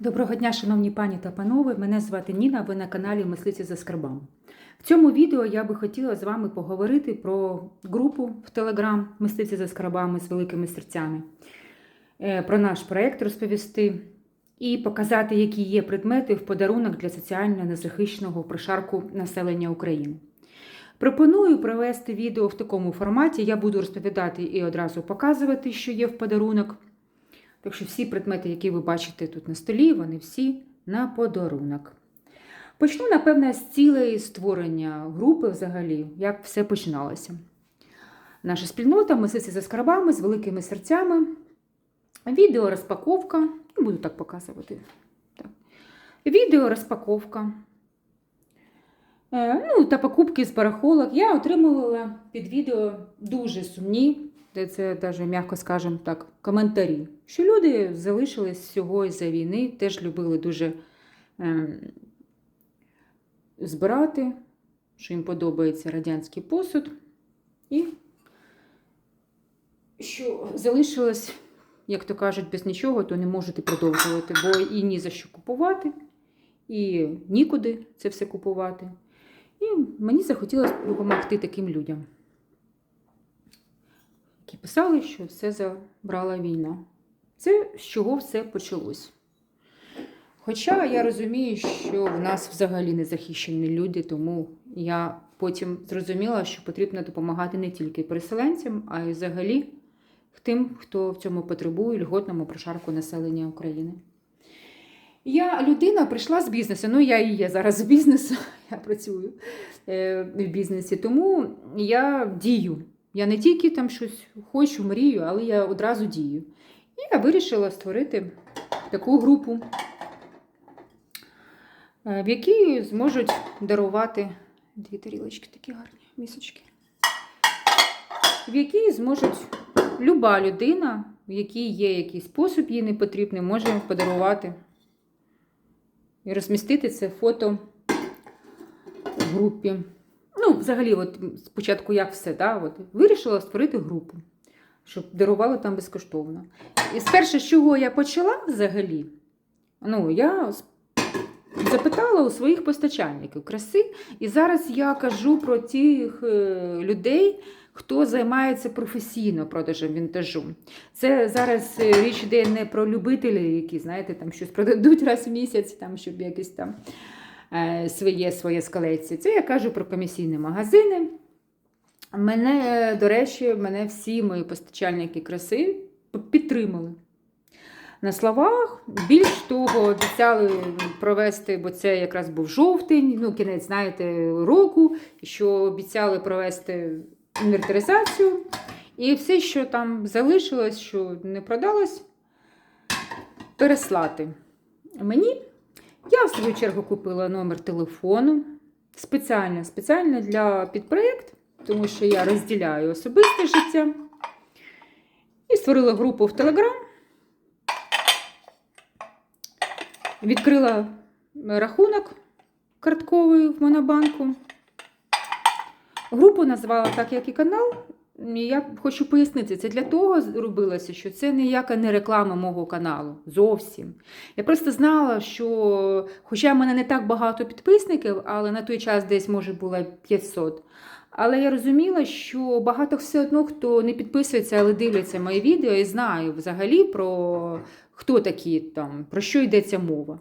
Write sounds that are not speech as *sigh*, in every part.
Доброго дня, шановні пані та панове. Мене звати Ніна, ви на каналі Мислиці за скарбами. В цьому відео я би хотіла з вами поговорити про групу в Телеграм Мислиці за скарбами з великими серцями, е, про наш проєкт розповісти і показати, які є предмети в подарунок для соціально незахищеного прошарку населення України. Пропоную провести відео в такому форматі. Я буду розповідати і одразу показувати, що є в подарунок. Так що всі предмети, які ви бачите тут на столі, вони всі на подарунок. Почну, напевне, з цілей створення групи взагалі, як все починалося. Наша спільнота мисливці за скарбами з великими серцями. Відео розпаковка. Не буду так показувати. Так. Відео розпаковка. Е, ну, та покупки з барахолок. Я отримувала під відео дуже сумні це навіть, м'яко скажемо так, коментарі. Що люди залишились всього із-за війни, теж любили дуже е, збирати, що їм подобається радянський посуд. І що залишилось, як то кажуть, без нічого, то не можете продовжувати, бо і ні за що купувати, і нікуди це все купувати. І мені захотілося допомогти таким людям які писали, що все забрала війна. Це з чого все почалось. Хоча я розумію, що в нас взагалі не захищені люди, тому я потім зрозуміла, що потрібно допомагати не тільки переселенцям, а й взагалі тим, хто в цьому потребує льготному прошарку населення України. Я людина прийшла з бізнесу, ну я і є зараз з бізнесу, *laughs* я працюю е, в бізнесі, тому я дію. Я не тільки там щось хочу, мрію, але я одразу дію. І я вирішила створити таку групу, е, в якій зможуть дарувати дві тарілочки такі гарні місочки, в якій зможуть люба людина, в якій є якийсь спосіб їй не потрібний, може подарувати і розмістити це фото в групі. Ну, взагалі, от спочатку як все, да, от, вирішила створити групу, щоб дарували там безкоштовно. І спершу, з чого я почала взагалі, ну, я запитала у своїх постачальників краси, і зараз я кажу про тих е, людей, хто займається професійно продажем вінтажу. Це зараз е, річ йде не про любителів, які, знаєте, там щось продадуть раз в місяць, там, щоб якісь там. Е, своє своє з колекції. Це я кажу про комісійні магазини. Мене, до речі, мене всі мої постачальники краси підтримали. На словах, більш того, обіцяли провести, бо це якраз був жовтень, ну, кінець, знаєте, року, що обіцяли провести інвентаризацію. І все, що там залишилось, що не продалось, переслати. Мені я, в свою чергу, купила номер телефону спеціально спеціально для підпроєкт, тому що я розділяю особисте життя. І створила групу в Телеграм. Відкрила рахунок картковий в Монобанку. Групу назвала так, як і канал. Я хочу пояснити, це для того робилося, що це ніяка не реклама мого каналу. Зовсім. Я просто знала, що, хоча в мене не так багато підписників, але на той час десь, може, було 500. Але я розуміла, що багато все одно, хто не підписується, але дивляться мої відео і знаю взагалі про хто такі там, про що йдеться мова.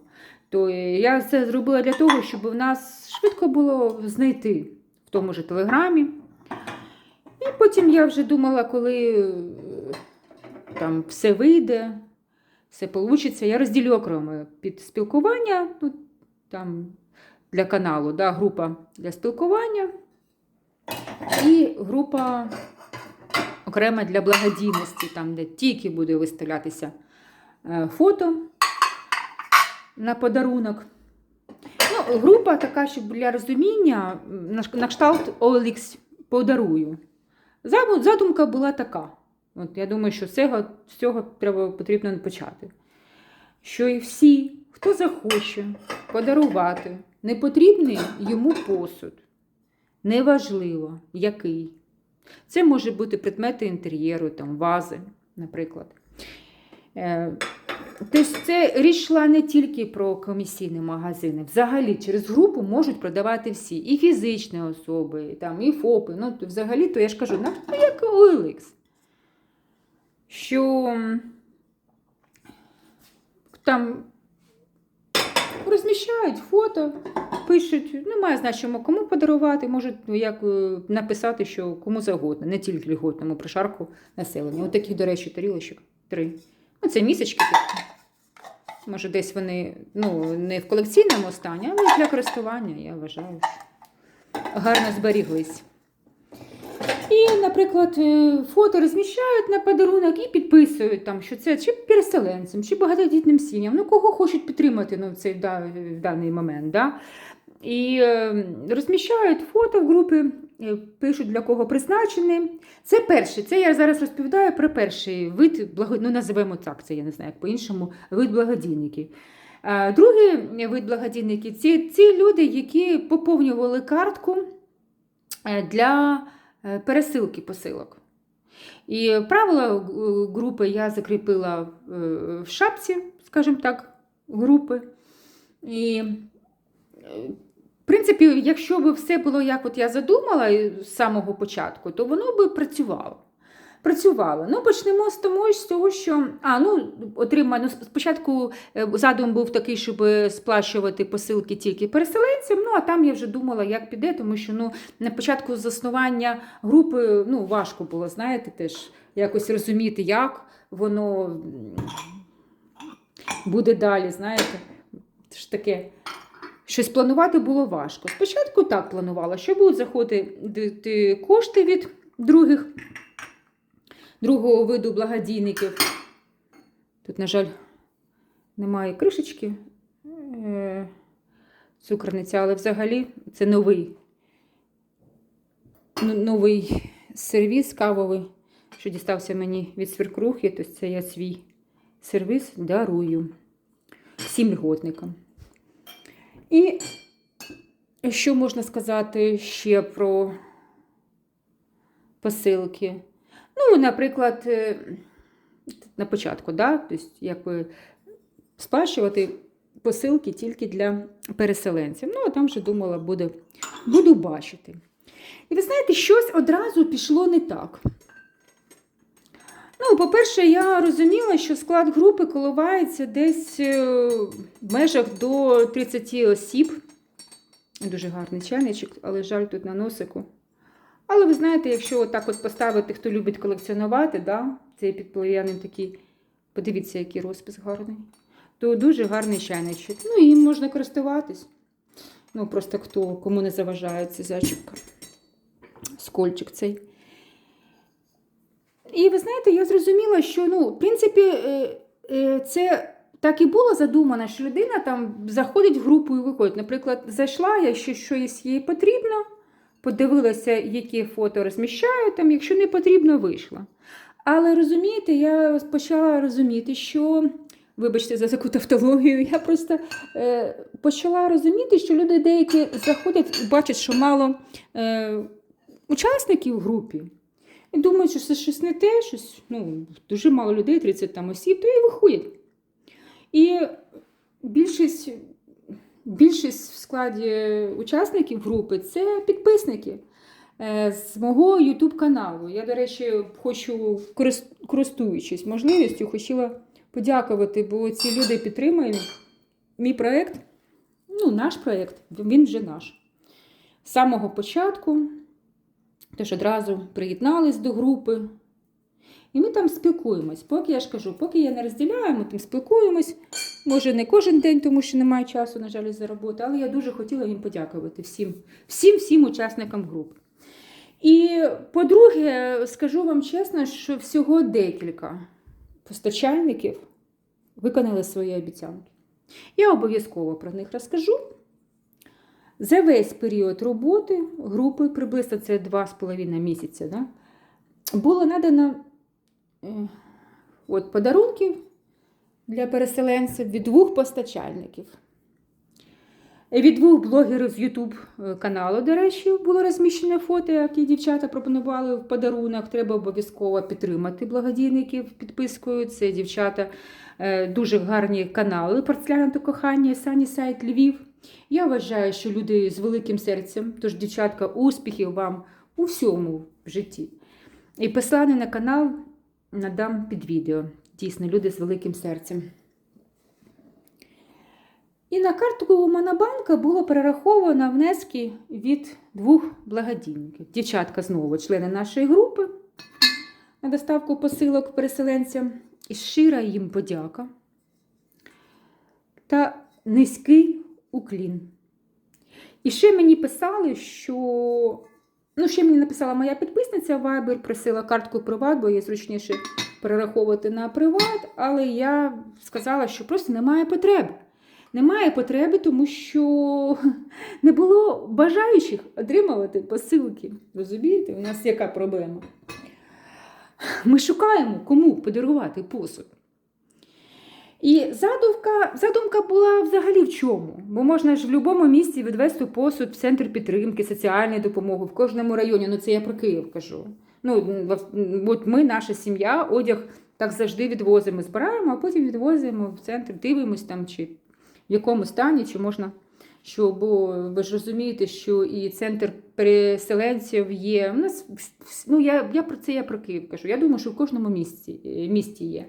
То я це зробила для того, щоб в нас швидко було знайти в тому ж телеграмі. Потім я вже думала, коли е, там все вийде, все вийде, я розділю окремо під спілкування ну, там, для каналу, да, група для спілкування і група окрема для благодійності, там, де тільки буде виставлятися е, фото на подарунок. Ну, Група така, щоб для розуміння, на кшталт OLX подарую. Задумка була така. От Я думаю, що з цього, цього треба, потрібно почати. Що і всі, хто захоче подарувати непотрібний йому посуд, неважливо, який. Це може бути предмети інтер'єру, там, вази, наприклад. Тобто це річ йшла не тільки про комісійні магазини. Взагалі через групу можуть продавати всі. І фізичні особи, і, там, і ФОПи. Ну, взагалі, то я ж кажу, ну, як OLX. Що там розміщають фото, пишуть, немає значення, кому подарувати, можуть ну, як е, написати, що кому завгодно, не тільки льготному прошарку населення. От до речі, тарілочок три. Ну, це місячки такі. Може, десь вони ну, не в колекційному стані, але для користування, я вважаю, гарно зберіглись. І, наприклад, е, фото розміщають на подарунок і підписують, там, що це чи переселенцям, чи багатодітним сім'ям, ну кого хочуть підтримати ну, в цей в даний момент. Да? І е, розміщають фото в групи, пишуть для кого призначені. Це перший. Це я зараз розповідаю про перший вид, ну називаємо так, це я не знаю, як по-іншому, вид благодійників. Е, Другий вид благодійників це ці люди, які поповнювали картку е, для е, пересилки посилок. І правила е, групи я закріпила е, в шапці, скажімо так, групи. І, е, принципі, якщо б все було, як от я задумала з самого початку, то воно би працювало. Працювало. Ну, почнемо з того, з того, що а, ну, отримаю, ну, спочатку е, задум був такий, щоб сплачувати посилки тільки переселенцям. Ну, а там я вже думала, як піде, тому що ну, на початку заснування групи ну, важко було, знаєте, теж якось розуміти, як воно буде далі, знаєте. Ж таке. Щось планувати було важко. Спочатку так планувала, що будуть заходити кошти від других, другого виду благодійників. Тут, на жаль, немає кришечки е, цукерниця, але взагалі це новий, ну, новий сервіс кавовий, що дістався мені від свіркрухи. Тобто це я свій сервіс дарую всім льготникам. І що можна сказати ще про посилки? Ну, наприклад, е, на початку, да? тобто, якби сплачувати посилки тільки для переселенців. Ну, а там вже думала, буде, буду бачити. І ви знаєте, щось одразу пішло не так. Ну, по-перше, я розуміла, що склад групи коливається десь е, в межах до 30 осіб. Дуже гарний чайничок, але жаль тут на носику. Але ви знаєте, якщо отак от поставити, хто любить колекціонувати, да, цей підполов'яний такий, подивіться, який розпис гарний, то дуже гарний чайничок. Ну, їм можна користуватись. Ну, просто хто, кому не заважає ця зачіпка. Скольчик цей. І ви знаєте, я зрозуміла, що ну, в принципі, е, е, це так і було задумано, що людина там заходить в групу і виходить. Наприклад, зайшла, якщо щось їй потрібно, подивилася, які фото розміщаю, там, якщо не потрібно, вийшла. Але розумієте, я почала розуміти, що. Вибачте за таку тавтологію, я просто е, почала розуміти, що люди деякі заходять і бачать, що мало е, учасників в групі. І думають, що це щось не те, щось, ну, дуже мало людей, 30 там осіб, то і виходять. І більшість, більшість в складі учасників групи це підписники е, з мого YouTube каналу. Я, до речі, хочу, користуючись можливістю, хотіла подякувати, бо ці люди підтримують мій проєкт, ну, наш проєкт, він вже наш. З самого початку. Тож одразу приєднались до групи. І ми там спілкуємось. Поки я ж кажу, поки я не розділяю, ми там спілкуємось. Може, не кожен день, тому що немає часу, на жаль, за роботи, але я дуже хотіла їм подякувати всім, всім, всім учасникам групи. І, по-друге, скажу вам чесно, що всього декілька постачальників виконали свої обіцянки. Я обов'язково про них розкажу. За весь період роботи групи, приблизно це 2,5 місяця, да, було надано е, от, подарунків для переселенців від двох постачальників. Від двох блогерів з YouTube каналу, до речі, було розміщено фото, які дівчата пропонували в подарунок. Треба обов'язково підтримати благодійників підпискою. Це дівчата е, дуже гарні канали Порцеляна кохання, Сані Сайт Львів. Я вважаю, що люди з великим серцем, тож, дівчатка, успіхів вам у всьому в житті. І посилання на канал надам під відео. Дійсно, люди з великим серцем. І на картку Монобанка було перераховано внески від двох благодійників. Дівчатка знову члени нашої групи на доставку посилок переселенцям. І щира їм подяка та низький уклін. І ще мені писали, що. Ну, ще мені написала моя підписниця Viber, просила картку приват, бо є зручніше перераховувати на приват, але я сказала, що просто немає потреби. Немає потреби, тому що *laughs* не було бажаючих отримувати посилки. Розумієте, у нас яка проблема? Ми шукаємо, кому подарувати посуд. І задумка, задумка була взагалі в чому? Бо можна ж в будь-якому місці відвести посуд в центр підтримки, соціальної допомоги, в кожному районі. Ну це я про Київ кажу. Ну, от ми, наша сім'я, одяг так завжди відвозимо, збираємо, а потім відвозимо в центр, дивимось там, чи в якому стані, чи можна. Що, бо ви ж розумієте, що і центр переселенців є. У нас ну я, я про це я про Київ кажу. Я думаю, що в кожному місті, місті є.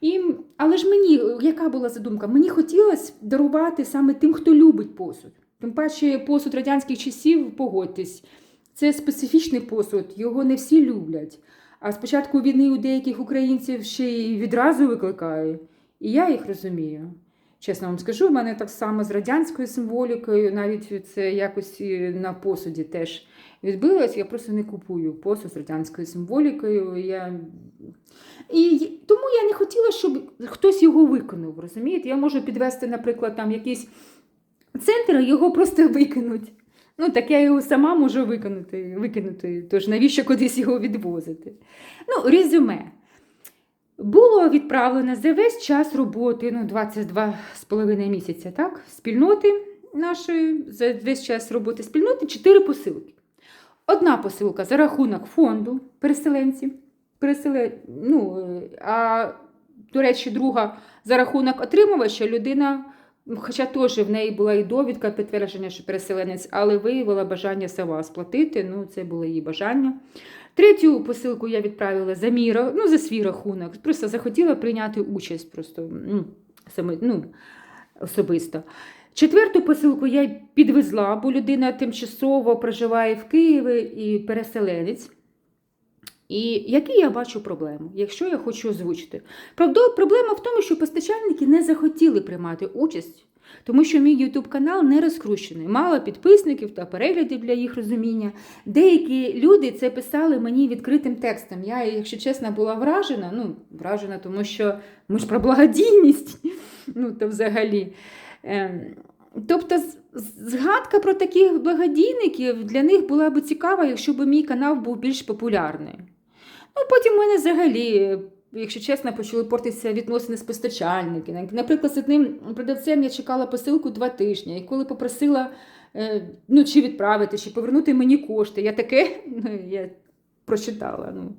І, але ж мені, яка була задумка? Мені хотілося дарувати саме тим, хто любить посуд. Тим паче посуд радянських часів, погодьтесь, це специфічний посуд, його не всі люблять. А спочатку війни у деяких українців ще й відразу викликає. І я їх розумію. Чесно вам скажу, в мене так само з радянською символікою, навіть це якось на посуді теж відбилось. Я просто не купую посуд з радянською символікою. Я... І тому я не хотіла, щоб хтось його виконав. розумієте? Я можу підвести, наприклад, там якийсь центр, і його просто викинуть. Ну, так я його сама можу виконати, викинути, тож навіщо кудись його відвозити? Ну, резюме. Було відправлено за весь час роботи, ну, 22,5 місяця, так, спільноти нашої, за весь час роботи спільноти 4 посилки. Одна посилка за рахунок фонду переселенців, переселе... ну, а, до речі, друга за рахунок отримувача людина, хоча теж в неї була і довідка підтвердження, що переселенець, але виявила бажання сама сплатити, ну, це було її бажання. Третю посилку я відправила за мій, ну, за свій рахунок. Просто захотіла прийняти участь просто ну, саме, ну, особисто. Четверту посилку я підвезла, бо людина тимчасово проживає в Києві і переселенець. І які я бачу проблему, якщо я хочу озвучити? Правда, проблема в тому, що постачальники не захотіли приймати участь тому що мій YouTube канал не розкручений. Мало підписників та переглядів для їх розуміння. Деякі люди це писали мені відкритим текстом. Я, якщо чесно, була вражена. Ну, вражена, тому що ми ж про благодійність. *laughs* Ну, то взагалі. Ем, тобто, згадка про таких благодійників для них була б цікава, якщо б мій канал був більш популярний. Ну, Потім в мене взагалі якщо чесно, почали портитися відносини з постачальниками. Наприклад, з одним продавцем я чекала посилку два тижні, і коли попросила е, ну, чи відправити, чи повернути мені кошти, я таке ну, я прочитала. Ну.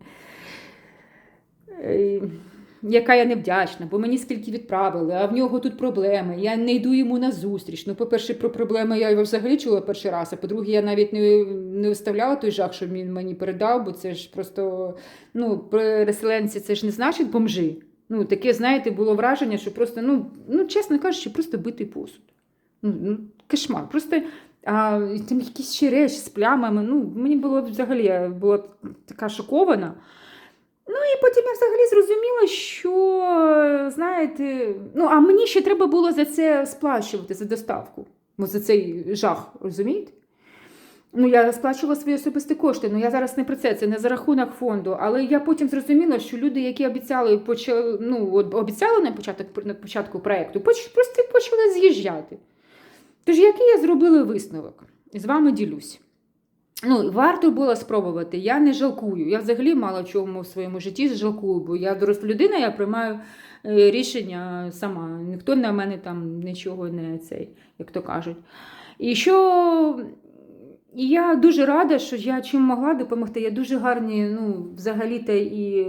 Яка я невдячна, бо мені скільки відправили, а в нього тут проблеми. Я не йду йому на зустріч. Ну, по-перше, про проблеми я його взагалі чула перший раз, а по-друге, я навіть не не виставляла той жах, що він мені передав, бо це ж просто ну, переселенці це ж не значить бомжи. Ну, Таке, знаєте, було враження, що просто, ну, ну чесно кажучи, просто битий посуд. Ну, ну Кошмар. Просто а, там якісь ще речі з плямами. Ну, Мені було взагалі я була така шокована. Ну і потім я взагалі зрозуміла, що, знаєте, ну, а мені ще треба було за це сплачувати за доставку. Бо за цей жах, розумієте? Ну, я сплачувала свої особисті кошти, ну я зараз не про це, це не за рахунок фонду. Але я потім зрозуміла, що люди, які обіцяли почали, ну, обіцяли на початок на початку проєкту, просто почали з'їжджати. Тож, який я зробила висновок? з вами ділюсь. Ну, Варто було спробувати. Я не жалкую. Я взагалі мало чому в своєму житті жалкую, бо я доросла людина, я приймаю е, рішення сама. Ніхто на мене там нічого не цей, як то кажуть. І що І я дуже рада, що я чим могла допомогти. Я дуже гарні, ну, взагалі-то і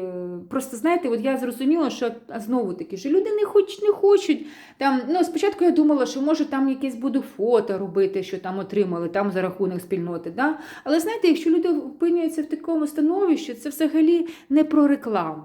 просто знаєте, от я зрозуміла, що а знову таки, що люди не хоч не хочуть. Там, ну, спочатку я думала, що може там якесь буду фото робити, що там отримали там за рахунок спільноти. Да? Але знаєте, якщо люди опинюються в такому становищі, це взагалі не про рекламу.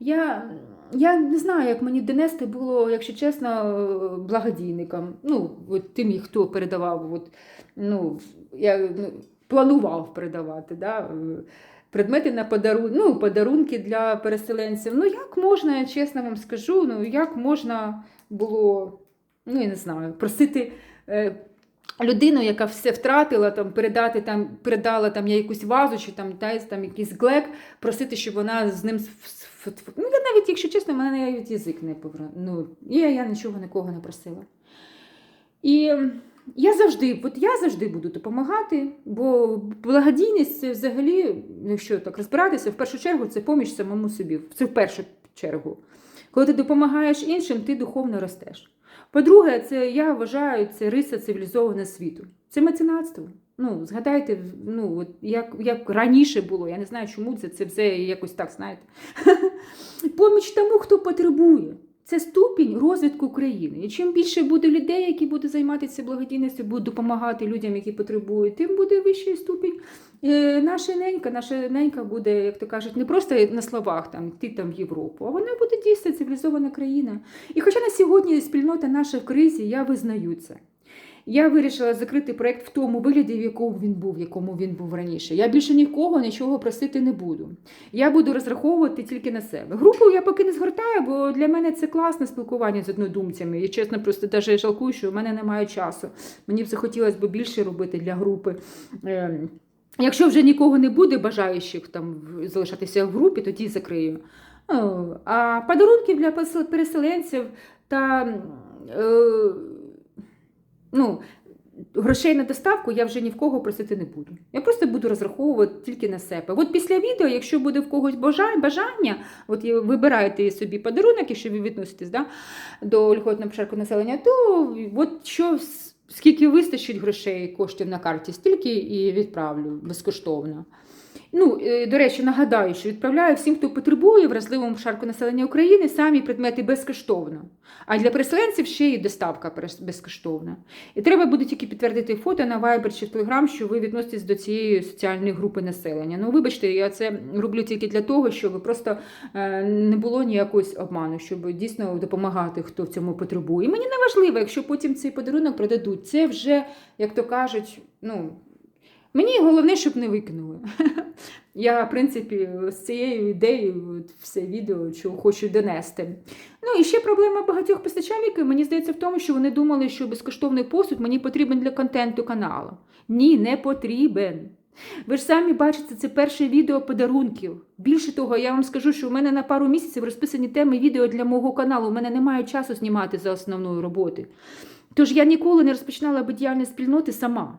Я, я не знаю, як мені донести було, якщо чесно, благодійникам. Ну, от тим, хто передавав, от, ну, я ну, планував передавати. Да? е, Предмети на подарунки, ну, подарунки для переселенців. Ну, як можна, я чесно вам скажу, ну, як можна було, ну, я не знаю, просити е, людину, яка все втратила, там, передати, там, передала там, я якусь вазу чи там, та, там, якийсь глек, просити, щоб вона з ним. Ну, я навіть, якщо чесно, в мене навіть язик не повернув. Ну, я, я нічого нікого не просила. І я завжди, от я завжди буду допомагати, бо благодійність це взагалі, якщо так розбиратися, в першу чергу це поміч самому собі. Це в першу чергу. Коли ти допомагаєш іншим, ти духовно ростеш. По-друге, це я вважаю, це риса цивілізованого світу. Це меценатство. Ну, згадайте, ну, от як, як раніше було, я не знаю, чому це, це все якось так, знаєте. *laughs* Поміч тому, хто потребує. Це ступінь розвитку країни. І чим більше буде людей, які будуть займатися благодійністю, будуть допомагати людям, які потребують, тим буде вищий ступінь. Е, наша ненька, наша ненька буде, як то кажуть, не просто на словах там ти там в Європу, а вона буде дійсно цивілізована країна. І хоча на сьогодні спільнота наша в кризі, я визнаю це. Я вирішила закрити проект в тому вигляді, в якому він був, в якому він був раніше. Я більше нікого нічого просити не буду. Я буду розраховувати тільки на себе. Групу я поки не згортаю, бо для мене це класне спілкування з однодумцями. І чесно, просто навіть жалкую, що в мене немає часу. Мені б захотілося б більше робити для групи. Ем, Якщо вже нікого не буде бажаючих там залишатися в групі, тоді закрию. А подарунки для переселенців та е, ну, грошей на доставку я вже ні в кого просити не буду. Я просто буду розраховувати тільки на себе. От після відео, якщо буде в когось бажа- бажання, от вибираєте собі подарунок, якщо ви відноситесь да, до льготного пошарку населення, то от що скільки вистачить грошей коштів на карті, стільки і відправлю безкоштовно. Ну, е, до речі, нагадаю, що відправляю всім, хто потребує вразливому шарку населення України самі предмети безкоштовно. А для переселенців ще й доставка безкоштовна. І треба буде тільки підтвердити фото на Viber чи в Telegram, що ви відноситесь до цієї соціальної групи населення. Ну, вибачте, я це роблю тільки для того, щоб просто е, не було ніякогось обману, щоб дійсно допомагати, хто в цьому потребує. І мені не важливо, якщо потім цей подарунок продадуть. Це вже, як то кажуть, ну. Мені головне, щоб не викинули. *laughs* Я, в принципі, з цією ідеєю все відео, що хочу донести. Ну і ще проблема багатьох постачальників, мені здається, в тому, що вони думали, що безкоштовний посуд мені потрібен для контенту каналу. Ні, не потрібен. Ви ж самі бачите, це перше відео подарунків. Більше того, я вам скажу, що у мене на пару місяців розписані теми відео для мого каналу. У мене немає часу знімати за основною роботи. Тож я ніколи не розпочинала би діяльність спільноти сама.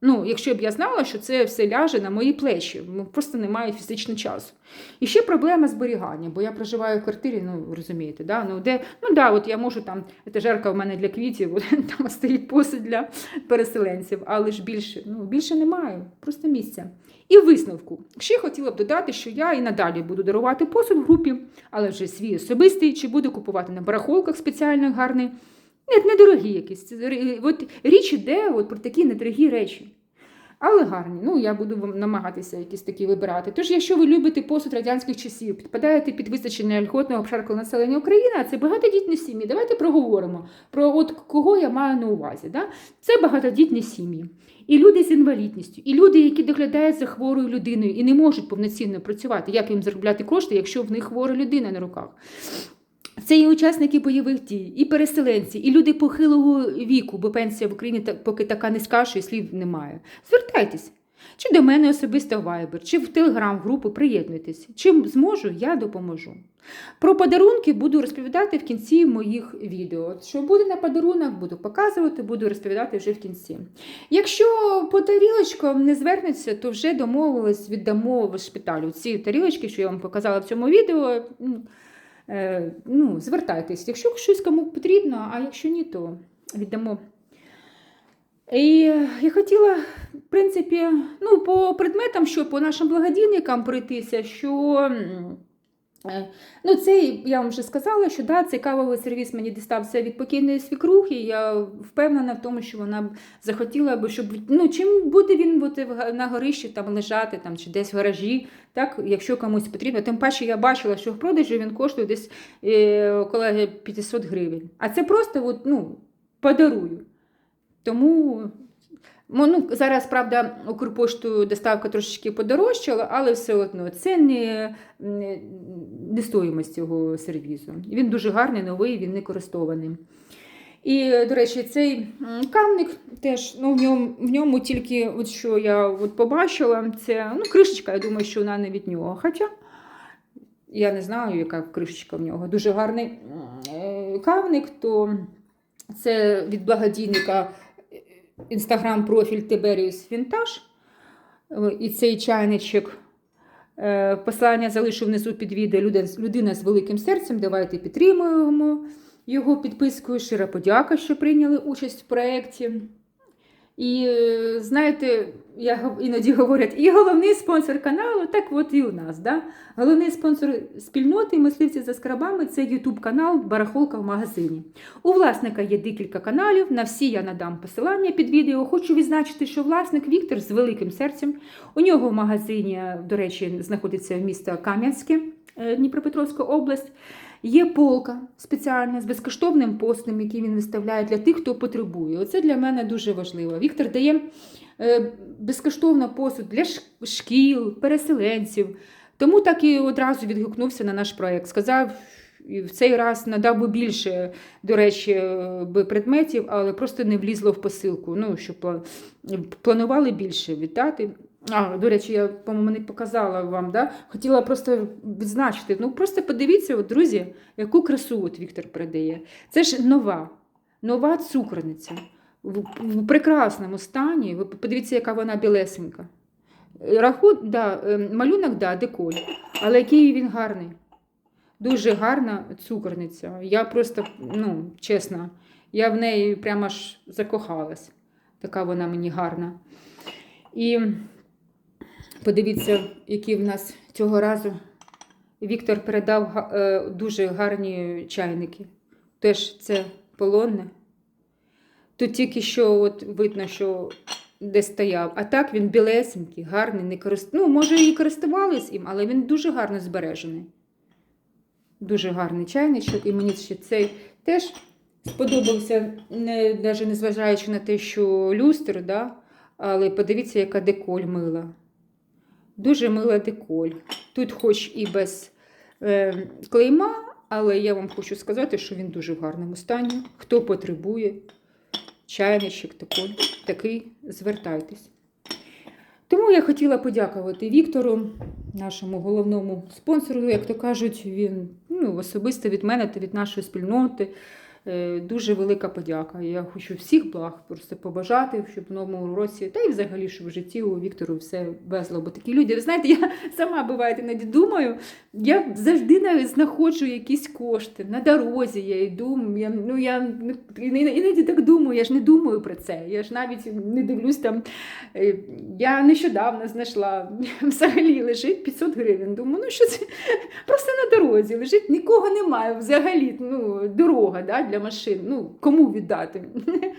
Ну, якщо б я знала, що це все ляже на мої плечі, просто немає фізичного часу. І ще проблема зберігання, бо я проживаю в квартирі, ну розумієте, да? ну, де, ну да, от я можу там, етажерка в мене для квітів, *laughs* от, там стоїть посуд для переселенців, але ж більше, ну, більше немає, просто місця. І висновку. Ще хотіла б додати, що я і надалі буду дарувати посуд в групі, але вже свій особистий, чи буду купувати на барахолках спеціально гарний. Не, недорогі якісь. От річ іде от про такі недорогі речі. Але гарні. Ну, я буду вам намагатися якісь такі вибирати. Тож, якщо ви любите посуд радянських часів, підпадаєте під визначення льготного обшарку населення України, а це багатодітні сім'ї. Давайте проговоримо про от кого я маю на увазі. Да? Це багатодітні сім'ї. І люди з інвалідністю, і люди, які доглядають за хворою людиною і не можуть повноцінно працювати. Як їм заробляти кошти, якщо в них хвора людина на руках? Це і учасники бойових дій, і переселенці, і люди похилого віку, бо пенсія в Україні так- поки така низька, що слів немає. Звертайтесь. Чи до мене особисто в Viber, чи в телеграм-групу приєднуйтесь. Чим зможу, я допоможу. Про подарунки буду розповідати в кінці моїх відео. Що буде на подарунок, буду показувати, буду розповідати вже в кінці. Якщо по тарілочкам не звернеться, то вже домовились, віддамо в шпиталю. Ці тарілочки, що я вам показала в цьому відео. Е, ну, звертайтесь, якщо щось кому потрібно, а якщо ні, то віддамо І я хотіла, в принципі, ну, по предметам, що по нашим благодійникам пройтися, що. Е, Ну, цей, я вам вже сказала, що да, цей кавовий сервіс мені дістався від покійної свікрухи. Я впевнена в тому, що вона б захотіла би, щоб ну, чим буде він бути на горищі, там лежати там, чи десь в гаражі, так, якщо комусь потрібно. Тим паче я бачила, що в продажі він коштує десь е, колеги 500 гривень. А це просто от, ну, подарую. Тому ну, зараз, правда, Укрпоштою доставка трошечки подорожчала, але все одно це не, не, стоїмость цього сервізу. Він дуже гарний, новий, він не користований. І, до речі, цей камник теж ну, в, ньому, в ньому тільки, от що я от побачила, це ну, кришечка, я думаю, що вона не від нього. Хоча я не знаю, яка кришечка в нього. Дуже гарний е, кавник, то це від благодійника інстаграм-профіль Tiberius Vintage. Е, І цей чайничок. Послання Посилання залишу внизу під відео людина з великим серцем. Давайте підтримуємо його підпискою. Щира подяка, що прийняли участь в проєкті. І е, знаєте, я іноді говорять, і головний спонсор каналу, так от і у нас. Да? Головний спонсор спільноти мисливці за скрабами це YouTube канал Барахолка в магазині. У власника є декілька каналів. На всі я надам посилання під відео. Хочу відзначити, що власник Віктор з великим серцем. У нього в магазині, до речі, знаходиться місто Кам'янське, е, Дніпропетровська область. Є полка спеціальна з безкоштовним постом, який він виставляє для тих, хто потребує. Оце для мене дуже важливо. Віктор дає е, безкоштовно посуд для шкіл, переселенців. Тому так і одразу відгукнувся на наш проєкт. Сказав, в цей раз надав би більше, до речі, е, би предметів, але просто не влізло в посилку. Ну, щоб планували більше віддати. А, до речі, я, по-моєму, не показала вам, да? хотіла просто відзначити. Ну, просто подивіться, от, друзі, яку красу от Віктор передає. Це ж нова, нова цукорниця. В, в прекрасному стані. Ви подивіться, яка вона білесенька. Раху, да, е, малюнок, да, деколь, але який він гарний. Дуже гарна цукорниця. Я просто, ну, чесно, я в неї прямо аж закохалась. Така вона мені гарна. І подивіться, які в нас цього разу Віктор передав е, дуже гарні чайники. Теж це полонне. Тут тільки що от видно, що де стояв. А так він білесенький, гарний, не корист... Ну, може, і користувались їм, але він дуже гарно збережений. Дуже гарний чайничок, і мені ще цей теж сподобався, не, навіть незважаючи на те, що люстр, да? але подивіться, яка деколь мила. Дуже мила деколь. Тут, хоч і без е, клейма, але я вам хочу сказати, що він дуже в гарному стані. Хто потребує, чайничок такий, такий звертайтесь. Тому я хотіла подякувати Віктору, нашому головному спонсору, як то кажуть, він ну, особисто від мене та від нашої спільноти. Е, Дуже велика подяка. Я хочу всіх благ просто побажати, щоб в новому році, та й взагалі, щоб в житті у Віктору все везло. Бо такі люди, ви знаєте, *laughs* я сама буває іноді думаю, я завжди навіть знаходжу якісь кошти на дорозі. Я йду. Я, ну, я іноді так думаю, я ж не думаю про це. Я ж навіть не дивлюсь там. Е, Я нещодавно знайшла *laughs* взагалі лежить 500 гривень. Думаю, ну що це *laughs* просто на дорозі лежить, нікого немає взагалі. Ну, дорога да, для машин. Ну, кому віддати? *laughs*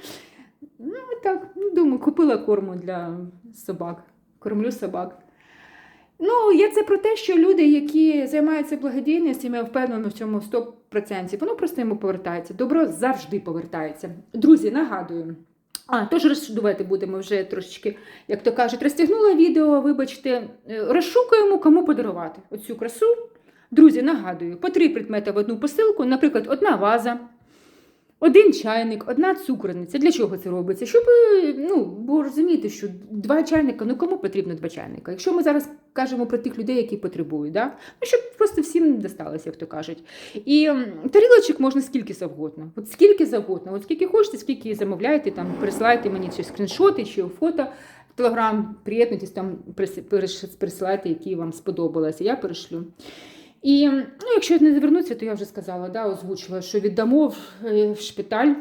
Ну, так, ну, думаю, купила корму для собак, кормлю собак. Ну, я це про те, що люди, які займаються благодійністю, я впевнена в цьому 100%, воно просто йому повертається. Добро завжди повертається. Друзі, нагадую. А, тож роз- давайте будемо вже трошечки, як то кажуть, розтягнула відео, вибачте, е, розшукуємо, кому подарувати оцю красу. Друзі, нагадую, по три предмети в одну посилку, наприклад, одна ваза, один чайник, одна цукорниця. Для чого це робиться? Щоб, е, ну, бо розумієте, що два чайника, ну кому потрібно два чайника? Якщо ми зараз кажемо про тих людей, які потребують, да? ну, щоб просто всім досталося, як то кажуть. І тарілочок можна скільки завгодно. От скільки завгодно. От скільки хочете, скільки замовляєте, там присилайте мені чи скріншоти, чи фото. Телеграм, приєднуйтесь, там присилайте, які вам сподобалися. Я перешлю. І ну, якщо не звернуться, то я вже сказала, да, озвучила, що віддамо в, е, в шпиталь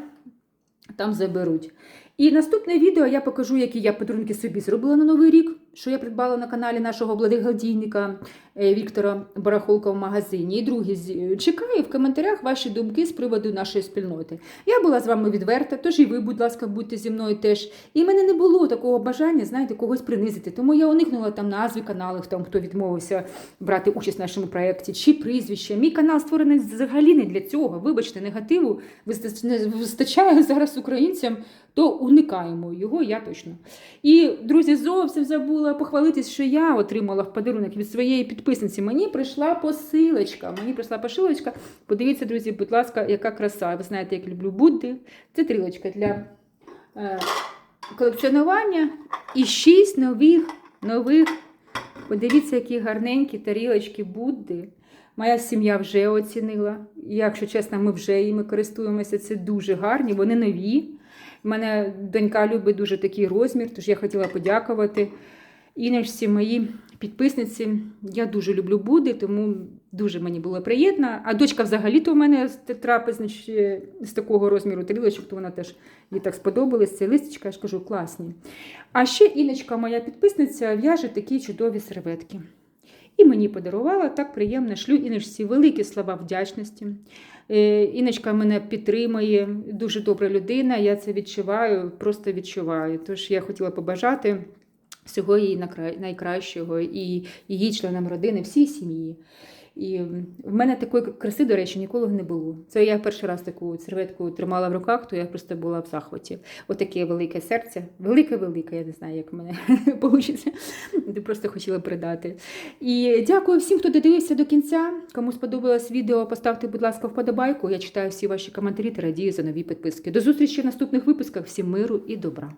там заберуть. І наступне відео я покажу, які я подарунки собі зробила на Новий рік, що я придбала на каналі нашого благодійника Віктора Барахолка в магазині. І друге, з- чекаю в коментарях ваші думки з приводу нашої спільноти. Я була з вами відверта, тож і ви, будь ласка, будьте зі мною теж. І в мене не було такого бажання, знаєте, когось принизити. Тому я уникнула там назви каналу, там хто відмовився брати участь в нашому проєкті, чи прізвище. Мій канал створений взагалі не для цього. Вибачте, негативу вистачає зараз українцям, то уникаємо його, я точно. І, друзі, зовсім забула похвалитись, що я отримала в подарунок від своєї підписниці. Мені прийшла посилочка. Мені прийшла посилочка. Подивіться, друзі, будь ласка, яка краса. Ви знаєте, як люблю Будди. Це трілочка для е, колекціонування. І шість нових, нових. Подивіться, які гарненькі тарілочки Будди. Моя сім'я вже оцінила. Якщо чесно, ми вже їми користуємося. Це дуже гарні, вони нові. У мене донька любить дуже такий розмір, тож я хотіла подякувати Іночці, моїй підписниці. Я дуже люблю Буди, тому дуже мені було приємно. А дочка взагалі-то у мене з з такого розміру тарілочок, то вона теж їй так сподобалась. Це листочка, я ж кажу, класні. А ще Іночка, моя підписниця, в'яже такі чудові серветки. І мені подарувала так приємно. Шлю Іночці великі слова вдячності. Е, Іночка мене підтримує, дуже добра людина. Я це відчуваю, просто відчуваю. Тож я хотіла побажати всього накра- найкращого і її членам родини, всій сім'ї. І в мене такої краси, до речі, ніколи не було. Це я перший раз таку серветку тримала в руках, то я просто була в захваті. Отаке велике серце, велике-велике, я не знаю, як в мене *laughs* вийде. Просто хотіла передати. І дякую всім, хто додивився до кінця. Кому сподобалось відео, поставте, будь ласка, вподобайку. Я читаю всі ваші коментарі та радію за нові підписки. До зустрічі в наступних випусках. Всім миру і добра.